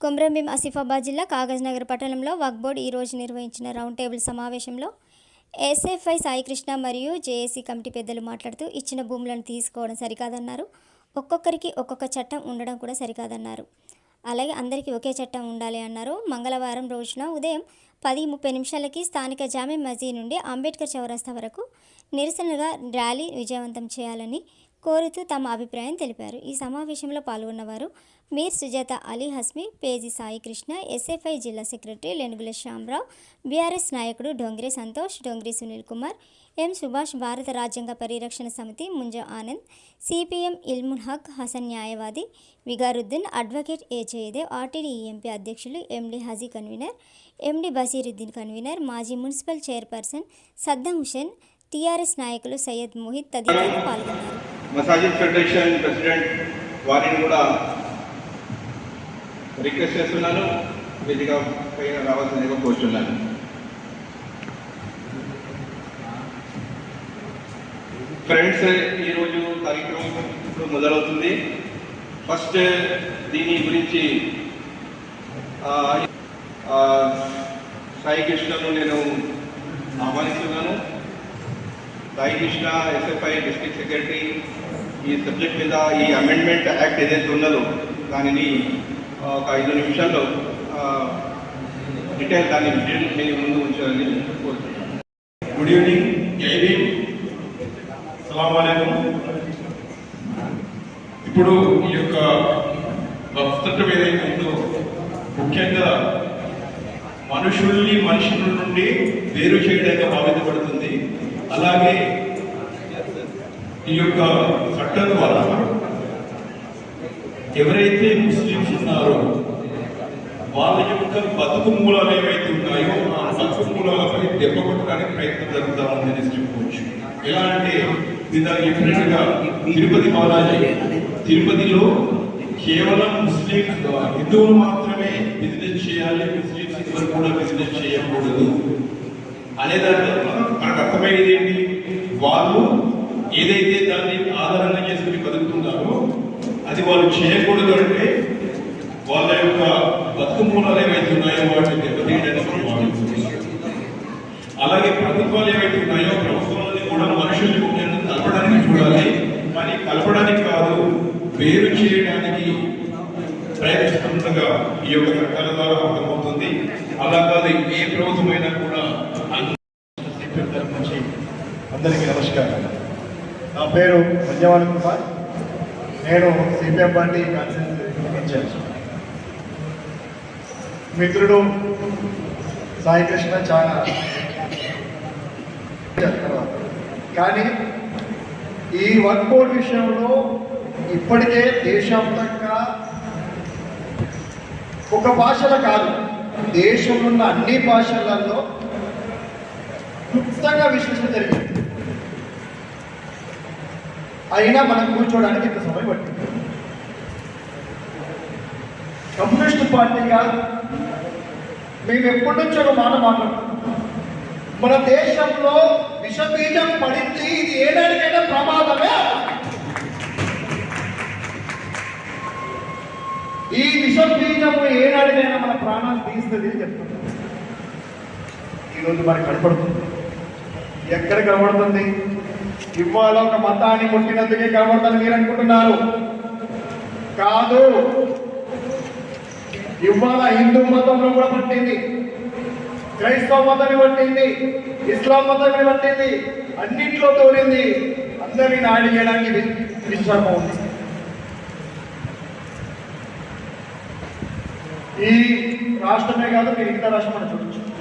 కొమ్రంభీం ఆసిఫాబాద్ జిల్లా కాగజ్నగర్ పట్టణంలో వక్ బోర్డు ఈరోజు నిర్వహించిన రౌండ్ టేబుల్ సమావేశంలో ఎస్ఎఫ్ఐ సాయికృష్ణ మరియు జేఏసీ కమిటీ పెద్దలు మాట్లాడుతూ ఇచ్చిన భూములను తీసుకోవడం సరికాదన్నారు. ఒక్కొక్కరికి ఒక్కొక్క చట్టం ఉండడం కూడా సరికాదన్నారు. అలాగే అందరికీ ఒకే చట్టం ఉండాలి అన్నారు. మంగళవారం రోజున ఉదయం పది ముప్పై నిమిషాలకి స్థానిక జామీ మసీద్ నుండి అంబేద్కర్ చౌరస్తా వరకు నిరసనగా ర్యాలీ విజయవంతం చేయాలని కోరుతూ తమ అభిప్రాయం తెలిపారు. ఈ సమావేశంలో పాల్గొన్నవారు మీర్ సుజాత అలీ హస్మి పేజీ సాయి కృష్ణ ఎస్ఎఫ్ఐ జిల్లా సెక్రటరీ లెనుగుల శ్యామరావు బీఆర్ఎస్ నాయకుడు డొంగ్రి సంతోష్ డొంగ్రి సునీల్ కుమార్ ఎం సుభాష్ భారత రాజ్యాంగ పరిరక్షణ సమితి ముంజ ఆనంద్ సిపిఎం ఇల్మున్ హక్ హసన్ న్యాయవాది Viqaruddin advocate A Jayadev RTD MP అధ్యక్షులు MD Haji convener MD Basiruddin convener మాజీ municipal chairperson Saddam Hussain TRS నాయకులు సయ్యద్ మోహిత్ తదితరులు పాల్గొన్నారు. మసాజిద్ ఫెడరేషన్ ప్రెసిడెంట్ వారిని కూడా రిక్వెస్ట్ చేస్తున్నాను. వేదిక పైన రావాల్సిందిగా కోరుతున్నాను ఫ్రెండ్స్ ఈరోజు కార్యక్రమం ఇప్పుడు మొదలవుతుంది. ఫస్ట్ దీని గురించి సాయి కృష్ణను నేను ఆహ్వానిస్తున్నాను. Sai Krishna SFI district secretary ఈ సబ్జెక్ట్ మీద ఈ అమెండ్మెంట్ యాక్ట్ ఏదైతే ఉన్నదో దానిని ఒక ఐదు నిమిషాల్లో డీటెయిల్ దాన్ని డీటెయిల్ మీ ముందు ఉంచాలని కోరుతున్నాను. గుడ్ ఈవినింగ్ జై భీమ్ సలాం ఇప్పుడు ఈ యొక్క వక్తత్వం ఏదైతే ఉందో ముఖ్యంగా మనుషుల్ని మనుషుల నుండి వేరు చేయడంగా భావితపడుతుంది అలాగే ఈ యొక్క చట్టం ద్వారా ఎవరైతే ముస్లింస్ ఉన్నారో వాళ్ళ యొక్క బతుకు మూలాలు ఏవైతే ఉన్నాయో ఆ బతుకు మూలాలపై దెబ్బ కొట్టడానికి ప్రయత్నం జరుగుతా ఉందని చెప్పుకోవచ్చు. ఎలా అంటే ఇందాక చెప్పినట్టుగా తిరుపతి బాలాజీ తిరుపతిలో కేవలం ముస్లిం హిందువులు మాత్రమే బిజినెస్ చేయాలి ముస్లింస్ ఎవరు కూడా బిజినెస్ చేయకూడదు. అనే దాంట్లో మనకు అర్థమయ్యేది ఏంటి? వాళ్ళు ఏదైతే దాన్ని ఆధారంగా చేసుకుని బతుకుతున్నారో అది వాళ్ళు చేయకూడదు అంటే వాళ్ళ యొక్క బతుకు మూలాలు ఏవైతే ఉన్నాయో వాటిని దెబ్బతీయడానికి అలాగే ప్రభుత్వాలు ఏవైతే ఉన్నాయో ప్రభుత్వాలని కూడా మనుషుల్ని కలపడానికి చూడాలి. కానీ కలపడానికి కాదు వేరు చేయడానికి ప్రయత్నిస్తుండగా ఈ యొక్క చట్టాల ద్వారా అర్థమవుతుంది. అలా కాదు ఏ ప్రభుత్వమైనా కూడా అన్ని తరపు నుంచి అందరికీ నమస్కారం. నా పేరు సంజయవాణి కుమార్. నేను సిపిఎం పార్టీ కాన్స్టిట్యూన్సీ ఇన్ఛార్జ్. మిత్రుడు సాయికృష్ణ చాలా కానీ ఈ వన్ కోడ్ విషయంలో ఇప్పటికే దేశవ్యాప్తంగా ఒక భాషలో కాదు దేశంలో ఉన్న అన్ని భాషలలో క్లుప్తంగా విశ్లేషణ జరిగింది. అయినా మనం కూర్చోవడానికి ఇంత సమయం పట్టింది. కమ్యూనిస్ట్ పార్టీగా మేము ఎప్పటి నుంచో ఒక మాట మాట్లాడుతున్నాం మన దేశంలో విషబీజం పడింది ఇది ఏనాడికైనా ప్రమాదమే? ఈ విషబీజము ఏనాడికైనా మన ప్రాణాలు తీస్తుంది అని చెప్తున్నాం. ఈరోజు మనకి కనపడుతుంది. ఎక్కడ కనబడుతుంది? ఇవాళ ఒక మతాన్ని పుట్టినందుకే కనబడతాను మీరు అనుకుంటున్నారు. కాదు. ఇవాళ హిందూ మతంలో కూడా పట్టింది. క్రైస్తవ మతాన్ని పట్టింది. ఇస్లాం మతాన్ని పట్టింది. అన్నింటిలో తోలింది. అందరినీ నాడి చేయడానికి విశ్వాసం ఉంది. ఈ రాష్ట్రమే కాదు మీరు ఇంత రాష్ట్రం చూడొచ్చు.